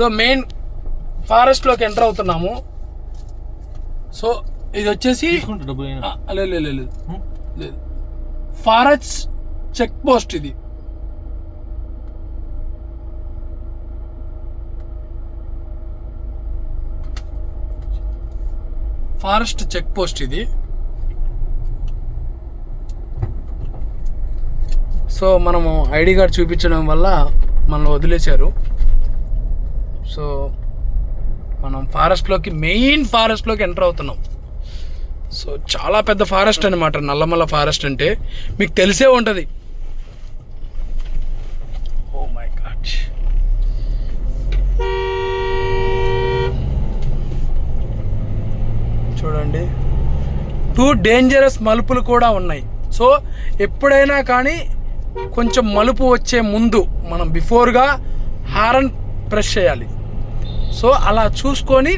దో main ఫారెస్ట్లోకి enter అవుతున్నాము. So ఇది వచ్చేసి లేదు. ఫారెస్ట్ చెక్ పోస్ట్ ఇది. ఫారెస్ట్ చెక్ పోస్ట్ ఇది. సో మనము ఐడి కార్డ్ చూపించడం వల్ల మనల్ని వదిలేశారు. సో మనం ఫారెస్ట్లోకి మెయిన్ ఫారెస్ట్లోకి ఎంటర్ అవుతున్నాం. సో చాలా పెద్ద ఫారెస్ట్ అనమాట నల్లమల్ల ఫారెస్ట్ అంటే. మీకు తెలిసే ఉంటుంది. ఓ oh మై గాడ్ చూడండి. టూ డేంజరస్ మలుపులు కూడా ఉన్నాయి. సో ఎప్పుడైనా కానీ కొంచెం మలుపు వచ్చే ముందు మనం బిఫోర్గా హారన్ ప్రెస్ చేయాలి. సో అలా చూసుకొని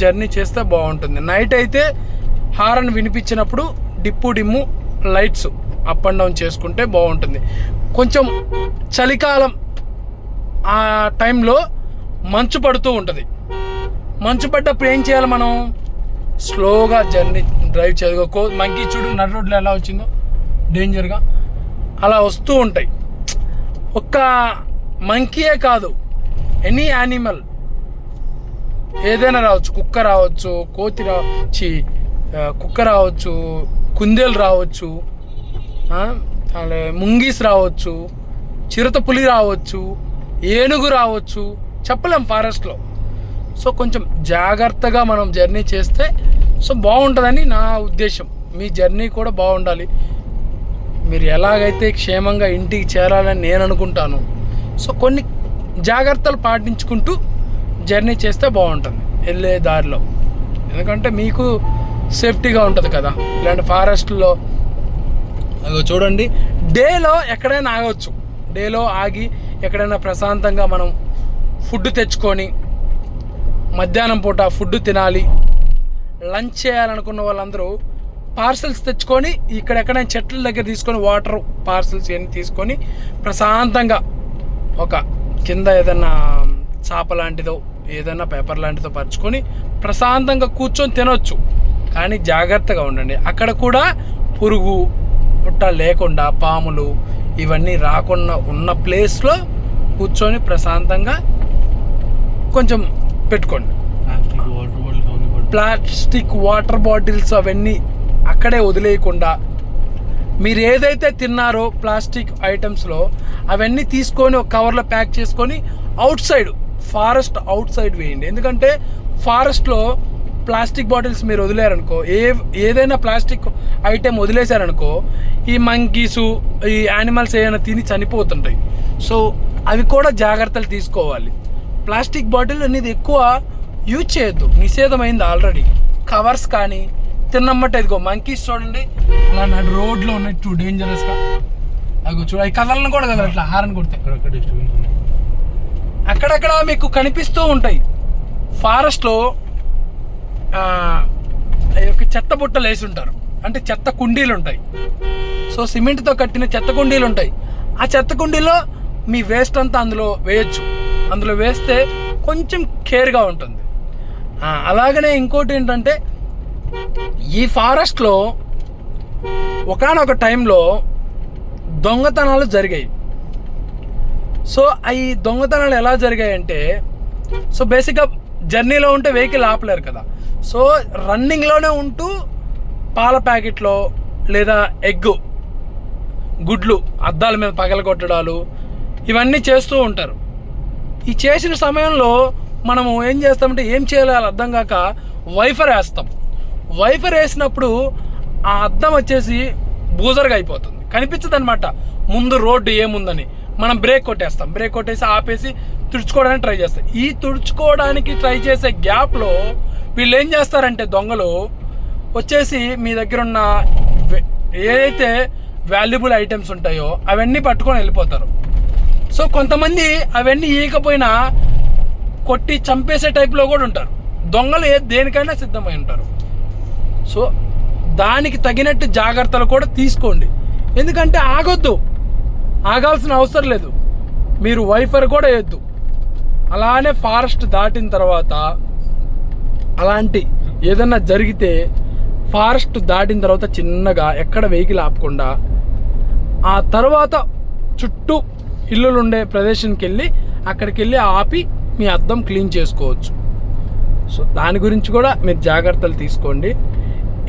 జర్నీ చేస్తే బాగుంటుంది. నైట్ అయితే horn వినిపించినప్పుడు dip dim lights up and down చేసుకుంటే బాగుంటుంది. కొంచెం చలికాలం ఆ టైంలో మంచు పడుతూ ఉంటుంది. మంచు పడ్డప్పుడు ఏం చేయాలి మనం? స్లోగా జర్నీ డ్రైవ్ చేయకో మంకీ చూడు నడు రోడ్లో ఎలా వచ్చిందో? డేంజర్గా అలా వస్తూ ఉంటాయి. ఒక్క మంకీయే కాదు. ఎనీ యానిమల్ ఏదైనా రావచ్చు కుక్క రావచ్చు కోతి రావచ్చు కుక్క రావచ్చు కుందేలు రావచ్చు అలాగే ముంగీస్ రావచ్చు చిరుత పులి రావచ్చు ఏనుగు రావచ్చు చెప్పలేం ఫారెస్ట్లో. సో కొంచెం జాగ్రత్తగా మనం జర్నీ చేస్తే సో బాగుంటుందని నా ఉద్దేశం. మీ జర్నీ కూడా బాగుండాలి. మీరు ఎలాగైతే క్షేమంగా ఇంటికి చేరాలని నేను అనుకుంటాను. సో కొన్ని జాగ్రత్తలు పాటించుకుంటూ జర్నీ చేస్తే బాగుంటుంది. వెళ్ళే దారిలో. ఎందుకంటే మీకు సేఫ్టీగా ఉంటుంది కదా. ఇలాంటి ఫారెస్ట్లో అదో చూడండి డేలో ఎక్కడైనా ఆగవచ్చు డేలో ఆగి ఎక్కడైనా ప్రశాంతంగా మనం ఫుడ్ తెచ్చుకొని మధ్యాహ్నం పూట ఫుడ్ తినాలి లంచ్ చేయాలనుకున్న వాళ్ళందరూ పార్సల్స్ తెచ్చుకొని ఇక్కడ ఎక్కడైనా చెట్ల దగ్గర తీసుకొని వాటర్ పార్సల్స్ ఇవన్నీ తీసుకొని ప్రశాంతంగా ఒక కింద ఏదైనా చాప లాంటిదో ఏదైనా పేపర్ లాంటిదో పరుచుకొని ప్రశాంతంగా కూర్చొని తినొచ్చు. కానీ జాగ్రత్తగా ఉండండి. అక్కడ కూడా పురుగు పుట్ట లేకుండా పాములు ఇవన్నీ రాకుండా ఉన్న ప్లేస్లో కూర్చొని ప్రశాంతంగా కొంచెం పెట్టుకోండి. ప్లాస్టిక్ వాటర్ బాటిల్స్ అవన్నీ పట్టు ప్లాస్టిక్ వాటర్ బాటిల్స్ అవన్నీ అక్కడే వదిలేయకుండా మీరు ఏదైతే తిన్నారో ప్లాస్టిక్ ఐటమ్స్లో అవన్నీ తీసుకొని ఒక కవర్లో ప్యాక్ చేసుకొని outside forest outside వేయండి. ఎందుకంటే ఫారెస్ట్లో ప్లాస్టిక్ బాటిల్స్ మీరు వదిలేరనుకో ఏ ఏదైనా ప్లాస్టిక్ ఐటెం వదిలేశారనుకో ఈ మంకీసు ఈ యానిమల్స్ ఏమైనా తిని చనిపోతుంటాయి. సో అవి కూడా జాగ్రత్తలు తీసుకోవాలి. ప్లాస్టిక్ బాటిల్ అనేది ఎక్కువ యూజ్ చేయొద్దు. నిషేధమైంది ఆల్రెడీ. కవర్స్ కానీ తిన్నమ్మట ఇదిగో మంకీస్ చూడండి. అలా రోడ్లో ఉన్నాయి టూ డేంజరస్గా అదిగో చూడ కదలను కూడా కదా అట్లా హారన్ కొడితే. అక్కడక్కడ మీకు కనిపిస్తూ ఉంటాయి. ఫారెస్ట్లో ఆ, యొక్క చెత్త బుట్టలు వేసి ఉంటారు. అంటే చెత్త కుండీలు ఉంటాయి. సో సిమెంట్తో కట్టిన చెత్త కుండీలు ఉంటాయి. ఆ చెత్త కుండీలో మీ వేస్ట్ అంతా అందులో వేయచ్చు. అందులో వేస్తే కొంచెం కేర్గా ఉంటుంది. అలాగనే ఇంకోటి ఏంటంటే ఈ ఫారెస్ట్లో ఒకనొక టైంలో దొంగతనాలు జరిగాయి. సో ఈ దొంగతనాలు ఎలా జరిగాయంటే సో బేసిక్గా జర్నీలో ఉంటే వెహికల్ ఆపలేరు కదా. సో రన్నింగ్లోనే ఉంటూ పాల ప్యాకెట్లో లేదా ఎగ్ గుడ్లు అద్దాల మీద పగలగొట్టడాలు ఇవన్నీ చేస్తూ ఉంటారు. ఈ చేసిన సమయంలో మనము ఏం చేస్తామంటే ఏం చేయాలో అర్థం కాక వైఫర్ వేస్తాం. వైఫర్ వేసినప్పుడు ఆ అద్దం వచ్చేసి బూజర్గా అయిపోతుంది కనిపించదు అనమాట ముందు రోడ్డు ఏముందని. మనం బ్రేక్ కొట్టేస్తాం. బ్రేక్ కొట్టేసి ఆపేసి తుడుచుకోవడానికి ట్రై చేస్తాం. ఈ తుడుచుకోవడానికి ట్రై చేసే గ్యాప్లో వీళ్ళు ఏం చేస్తారంటే దొంగలు వచ్చేసి మీ దగ్గర ఉన్న ఏదైతే వాల్యుబుల్ ఐటమ్స్ ఉంటాయో అవన్నీ పట్టుకొని వెళ్ళిపోతారు. సో కొంతమంది అవన్నీ ఈయకపోయినా కొట్టి చంపేసే టైప్లో కూడా ఉంటారు. దొంగలు ఏ దేనికైనా సిద్ధమై ఉంటారు. సో దానికి తగినట్టు జాగ్రత్తలు కూడా తీసుకోండి. ఎందుకంటే ఆగొద్దు. ఆగాల్సిన అవసరం లేదు. మీరు వైఫర్ కూడా వేయద్దు. అలానే ఫారెస్ట్ దాటిన తర్వాత అలాంటి ఏదన్నా జరిగితే ఫారెస్ట్ దాటిన తర్వాత చిన్నగా ఎక్కడ వెహికల్ ఆపకుండా ఆ తర్వాత చుట్టూ ఇల్లులుండే ప్రదేశానికి వెళ్ళి అక్కడికి వెళ్ళి ఆపి మీ అద్దం క్లీన్ చేసుకోవచ్చు. సో దాని గురించి కూడా మీరు జాగ్రత్తలు తీసుకోండి.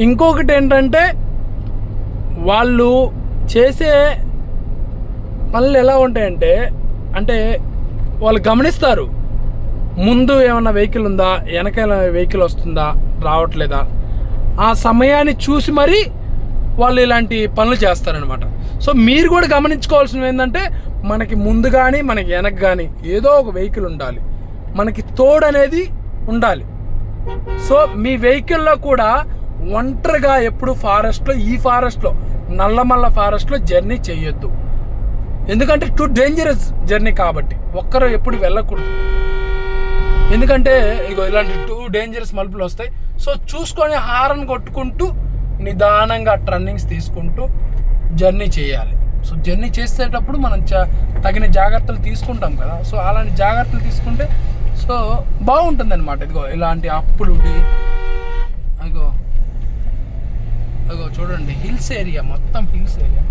ఇంకొకటి ఏంటంటే వాళ్ళు చేసే పనులు ఎలా ఉంటాయంటే అంటే వాళ్ళు గమనిస్తారు ముందు ఏమన్నా వెహికల్ ఉందా వెనక వెహికల్ వస్తుందా రావట్లేదా ఆ సమయాన్ని చూసి మరీ వాళ్ళు ఇలాంటి పనులు చేస్తారనమాట. సో మీరు కూడా గమనించుకోవాల్సినవి ఏంటంటే మనకి ముందు కానీ మనకి వెనక కానీ ఏదో ఒక వెహికల్ ఉండాలి. మనకి తోడు అనేది ఉండాలి. సో మీ వెహికల్లో కూడా ఒంటరిగా ఎప్పుడు ఫారెస్ట్లో ఈ ఫారెస్ట్లో నల్లమల్ల ఫారెస్ట్లో జర్నీ చేయొద్దు ఎందుకంటే టూ డేంజరస్ జర్నీ కాబట్టి. ఒక్కరు ఎప్పుడు వెళ్ళకూడదు. ఎందుకంటే ఇగో ఇలాంటి టూ డేంజరస్ మలుపులు వస్తాయి. సో చూసుకొని హారన్ కొట్టుకుంటూ నిదానంగా టర్నింగ్స్ తీసుకుంటూ జర్నీ చేయాలి. సో జర్నీ చేసేటప్పుడు మనం చ- తగిన జాగ్రత్తలు తీసుకుంటాం కదా. సో అలాంటి జాగ్రత్తలు తీసుకుంటే సో బాగుంటుంది అనమాట ఇదిగో ఇలాంటి అప్పులు అదిగో అదిగో చూడండి హిల్స్ ఏరియా మొత్తం హిల్స్ ఏరియా.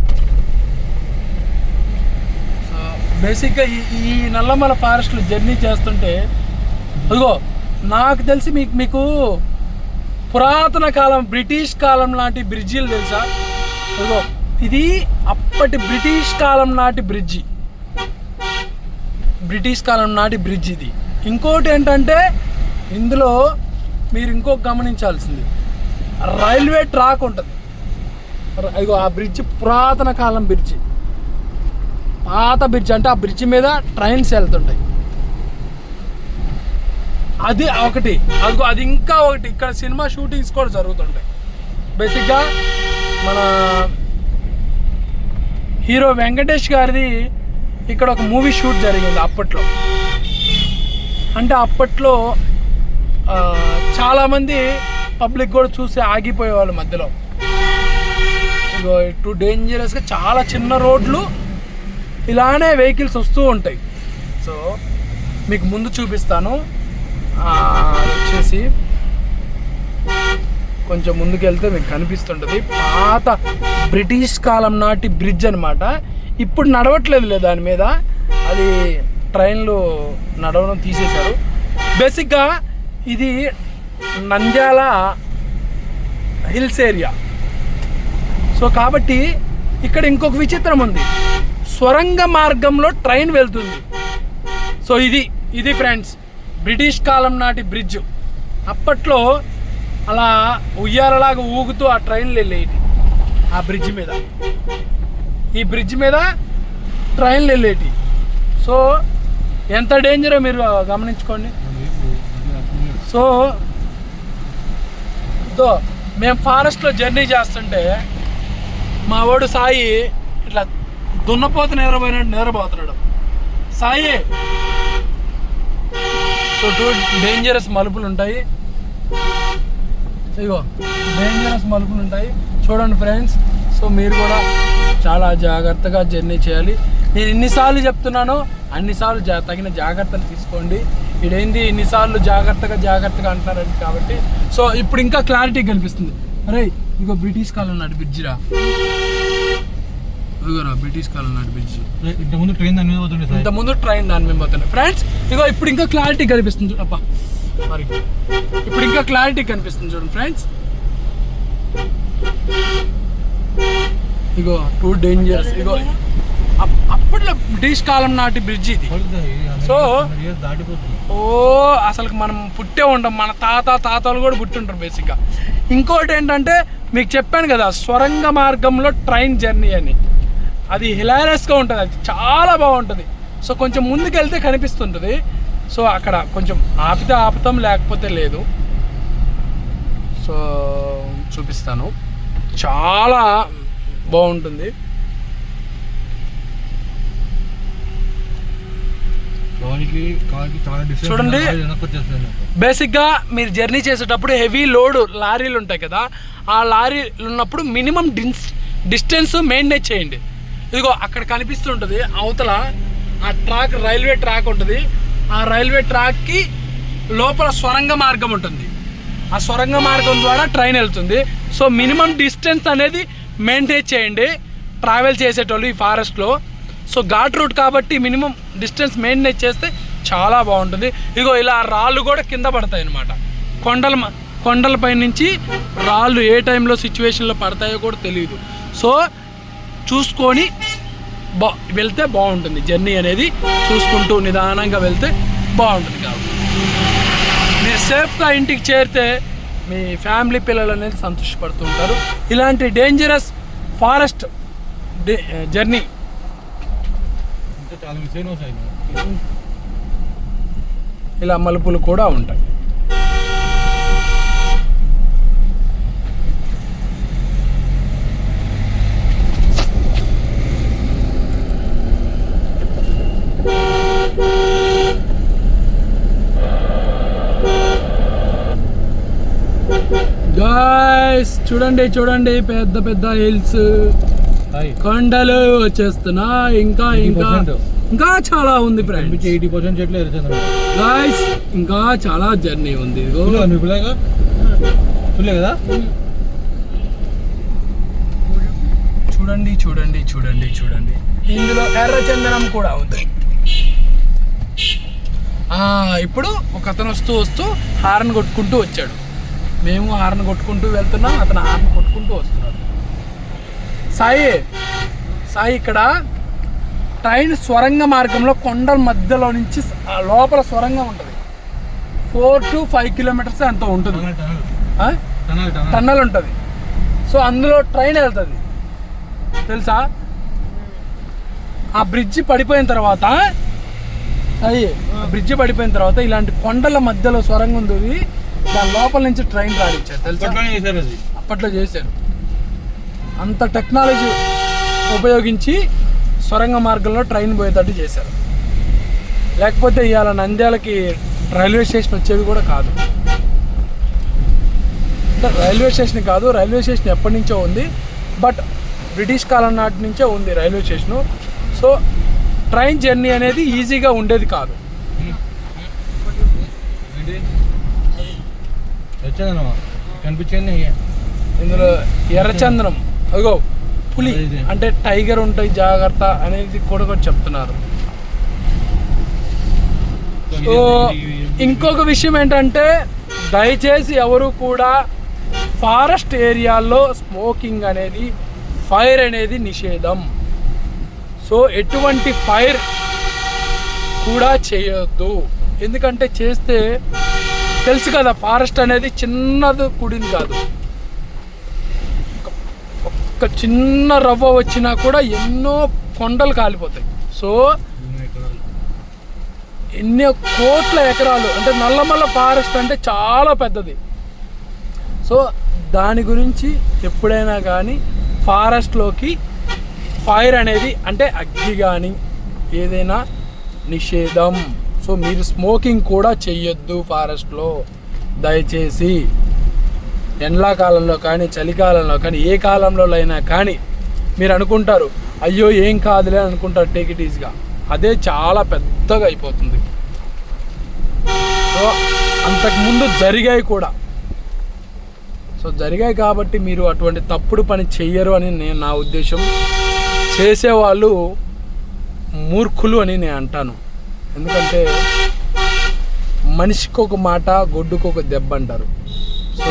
బేసిక్గా ఈ ఈ నల్లమల ఫారెస్ట్లో జర్నీ చేస్తుంటే అదిగో నాకు తెలిసి మీకు మీకు పురాతన కాలం బ్రిటిష్ కాలం లాంటి బ్రిడ్జిలు తెలుసా? అదిగో ఇది అప్పటి బ్రిటిష్ కాలం నాటి బ్రిడ్జి. బ్రిటిష్ కాలం నాటి బ్రిడ్జ్ ఇది. ఇంకోటి ఏంటంటే ఇందులో మీరు ఇంకొక గమనించాల్సింది. రైల్వే ట్రాక్ ఉంటుంది. అదిగో ఆ బ్రిడ్జ్ పురాతన కాలం బ్రిడ్జి. పాత బ్రిడ్జ్ అంటే ఆ బ్రిడ్జ్ మీద ట్రైన్స్ వెళ్తుంటాయి. అది ఒకటి. అదిగో అది ఇంకా ఒకటి. ఇక్కడ సినిమా షూటింగ్స్ కూడా జరుగుతుంటాయి. బేసిక్గా మన హీరో వెంకటేష్ గారిది ఇక్కడ ఒక మూవీ షూట్ జరిగింది అప్పట్లో. అంటే అప్పట్లో చాలామంది పబ్లిక్ కూడా చూసి ఆగిపోయేవాళ్ళు మధ్యలో. ఇగో టూ డేంజరస్గా చాలా చిన్న రోడ్లు ఇలానే వెహికల్స్ వస్తూ ఉంటాయి. సో మీకు ముందు చూపిస్తాను. వచ్చేసి కొంచెం ముందుకెళ్తే మీకు కనిపిస్తుంటుంది. పాత బ్రిటిష్ కాలం నాటి బ్రిడ్జ్ అనమాట ఇప్పుడు నడవట్లేదు దాని మీద. అది ట్రైన్లు నడవడం తీసేశారు. బేసిక్గా ఇది నంద్యాల హిల్స్ ఏరియా. సో కాబట్టి ఇక్కడ ఇంకొక విచిత్రం ఉంది. స్వరంగ మార్గంలో ట్రైన్ వెళ్తుంది. సో ఇది ఇది ఫ్రెండ్స్ బ్రిటిష్ కాలం నాటి బ్రిడ్జ్. అప్పట్లో అలా ఉయ్యాలలాగా ఊగుతూ ఆ ట్రైన్లు వెళ్ళేటి ఆ బ్రిడ్జ్ మీద. ఈ బ్రిడ్జ్ మీద ట్రైన్లు వెళ్ళేటి. సో ఎంత డేంజరో మీరు గమనించుకోండి. సో తో మేము ఫారెస్ట్లో జర్నీ చేస్తుంటే మా వాడు సాయి ఇట్లా దున్నపోత నిద్రపోయినట్టు నిద్రపోతున్నాడు సాయి! సో టూ డేంజరస్ మలుపులు ఉంటాయి. ఇగో డేంజరస్ మలుపులు ఉంటాయి. చూడండి ఫ్రెండ్స్ సో మీరు కూడా చాలా జాగ్రత్తగా జర్నీ చేయాలి. నేను ఎన్నిసార్లు చెప్తున్నానో అన్నిసార్లు జా తగిన జాగ్రత్తలు తీసుకోండి. ఇడేంది ఎన్నిసార్లు జాగ్రత్తగా జాగ్రత్తగా అంటున్నారండి కాబట్టి. సో ఇప్పుడు ఇంకా క్లారిటీ కనిపిస్తుంది. అరే ఇగో బ్రిటిష్ కాలం నాటి బ్రిడ్జిరా ఇగోరా బ్రిటిష్ కాలం నాటి బ్రిడ్జ్ ఇంతకుముందు ట్రైన్ దాని మీద పోతుండే సార్. ఇంత ముందు ట్రైన్ దాని మీద పోతుంది ఫ్రెండ్స్ ఇగో ఇప్పుడు ఇంకా క్లారిటీ కనిపిస్తుంది అబ్బా. సారీ ఇప్పుడు ఇంకా క్లారిటీ కనిపిస్తుంది చూడండి ఫ్రెండ్స్ ఇగో టూ డేంజరస్ ఇగో అప్- అప్పట్లో బ్రిటిష్ కాలం నాటి బ్రిడ్జ్ ఇది. సో- ఓ అసలు మనం పుట్టే ఉంటాం. మన తాత తాతలు కూడా పుట్టి ఉంటారు బేసిక్గా ఇంకోటి ఏంటంటే మీకు చెప్పాను కదా స్వరంగ మార్గంలో ట్రైన్ జర్నీ అని. అది హిలారియస్గా ఉంటుంది. అది చాలా బాగుంటుంది. సో కొంచెం ముందుకెళ్తే కనిపిస్తుంటుంది. సో అక్కడ కొంచెం ఆపితే ఆపుతాం లేకపోతే లేదు. సో చూపిస్తాను. చాలా బాగుంటుంది. చూడండి. బేసిక్గా మీరు జర్నీ చేసేటప్పుడు హెవీ లోడ్ లారీలు ఉంటాయి కదా ఆ లారీలు ఉన్నప్పుడు మినిమం డిన్స్ డిస్టెన్స్ మెయింటైన్ చేయండి. ఇదిగో అక్కడ కనిపిస్తుంటుంది అవతల ఆ ట్రాక్ రైల్వే ట్రాక్ ఉంటుంది. ఆ రైల్వే ట్రాక్కి లోపల సొరంగ మార్గం ఉంటుంది. ఆ సొరంగ మార్గం ద్వారా ట్రైన్ వెళ్తుంది. సో మినిమం డిస్టెన్స్ అనేది మెయింటైన్ చేయండి. ట్రావెల్ చేసేటోళ్ళు ఈ ఫారెస్ట్లో. సో ఘాట్ రూట్ కాబట్టి మినిమం డిస్టెన్స్ మెయింటైన్ చేస్తే చాలా బాగుంటుంది. ఇగో ఇలా రాళ్ళు కూడా కింద పడతాయి అన్నమాట. కొండల కొండలపై నుంచి రాళ్ళు ఏ టైంలో సిచ్యువేషన్లో పడతాయో కూడా తెలియదు సో చూసుకొని బా వెళ్తే బాగుంటుంది. జర్నీ అనేది చూసుకుంటూ నిదానంగా వెళ్తే బాగుంటుంది కాబట్టి. మీరు సేఫ్గా ఇంటికి చేరితే మీ ఫ్యామిలీ పిల్లలు అనేది సంతోషపడుతూ ఉంటారు. ఇలాంటి డేంజరస్ ఫారెస్ట్ జర్నీ. ఇలా మలుపులు కూడా ఉంటాయి. గాయస్ చూడండి చూడండి పెద్ద పెద్ద హిల్స్. కొండలు వచ్చేస్తున్నా ఇంకా ఇంకా 80%. ఇంకా చాలా ఉంది ఫ్రెండ్స్ ఎయిటీ పర్సెంట్ చెట్లు గాయస్ ఇంకా చాలా జర్నీ ఉంది కదా? చూడండి చూడండి చూడండి చూడండి. ఇందులో ఎర్రచందనం కూడా ఉంది. ఆ, ఇప్పుడు ఒక అతను వస్తూ వస్తూ హార్న్ కొట్టుకుంటూ వచ్చాడు. మేము హార్న్ కొట్టుకుంటూ వెళ్తున్నాం అతను హార్న్ కొట్టుకుంటూ వస్తున్నాడు. సాయి సాయి ఇక్కడ ట్రైన్ స్వరంగ మార్గంలో కొండల మధ్యలో నుంచి లోపల స్వరంగం ఉంటుంది. ఫోర్ టు ఫైవ్ కిలోమీటర్స్ అంత ఉంటుంది. టన్నల్ ఉంటుంది. సో అందులో ట్రైన్ వెళ్తుంది. తెలుసా? ఆ బ్రిడ్జి పడిపోయిన తర్వాత అయ్యి బ్రిడ్జి పడిపోయిన తర్వాత ఇలాంటి కొండల మధ్యలో సొరంగం ఉంది దాని లోపల నుంచి ట్రైన్ రానిచ్చారు తెలుసా? అప్పట్లో చేశారు. అంత టెక్నాలజీ ఉపయోగించి సొరంగ మార్గంలో ట్రైన్ పోయేటట్టు చేశారు. లేకపోతే ఇవాళ నంద్యాలకి రైల్వే స్టేషన్ వచ్చేది కూడా కాదు. అంటే రైల్వే స్టేషన్ కాదు రైల్వే స్టేషన్ ఎప్పటి నుంచో ఉంది బట్ బ్రిటిష్ కాలం నాటి నుంచే ఉంది railway station. So train journey అనేది ఈజీగా ఉండేది కాదు. కనిపించింది ఇందులో ఎర్రచందనం. అగో పులి. అంటే టైగర్ ఉంటాయి జాగ్రత్త అనేది కూడా కూడా చెప్తున్నారు. సో ఇంకొక విషయం ఏంటంటే దయచేసి ఎవరు కూడా ఫారెస్ట్ ఏరియాల్లో స్మోకింగ్ అనేది ఫైర్ అనేది నిషేధం. సో ఎటువంటి ఫైర్ కూడా చేయొద్దు. ఎందుకంటే చేస్తే తెలుసు కదా ఫారెస్ట్ అనేది చిన్నది కూడింది కాదు. ఒక చిన్న రవ్వ వచ్చినా కూడా ఎన్నో కొండలు కాలిపోతాయి. సో ఎన్ని కోట్ల ఎకరాలు అంటే నల్లమల్ల ఫారెస్ట్ అంటే చాలా పెద్దది. సో దాని గురించి ఎప్పుడైనా కానీ ఫారెస్ట్లోకి ఫైర్ అనేది అంటే అగ్గి కానీ ఏదైనా నిషేధం. సో మీరు స్మోకింగ్ కూడా చెయ్యొద్దు ఫారెస్ట్లో. దయచేసి ఎండాకాలంలో కానీ చలికాలంలో కానీ ఏ కాలంలో అయినా కానీ మీరు అనుకుంటారు అయ్యో ఏం కాదులే అని అనుకుంటారు టేక్ ఇట్ ఈజ్గా అదే చాలా పెద్దగా అయిపోతుంది. సో అంతకుముందు జరిగాయి కూడా. సో జరిగాయి కాబట్టి మీరు అటువంటి తప్పుడు పని చెయ్యరు అని నేను నా ఉద్దేశం. చేసేవాళ్ళు మూర్ఖులు అని నేను అంటాను. ఎందుకంటే మనిషికి ఒక మాట గొడ్డుకు ఒక దెబ్బ అంటారు. సో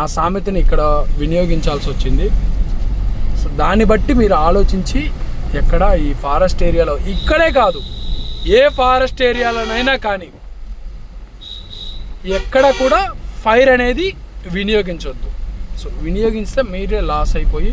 ఆ సామెతని ఇక్కడ వినియోగించాల్సి వచ్చింది సో దాన్ని బట్టి మీరు ఆలోచించి ఎక్కడ ఈ ఫారెస్ట్ ఏరియాలో ఇక్కడే కాదు ఏ ఫారెస్ట్ ఏరియాలోనైనా కానీ ఎక్కడ కూడా ఫైర్ అనేది వినియోగించవద్దు సో వినియోగిస్తే మీరే లాస్ అయిపోయి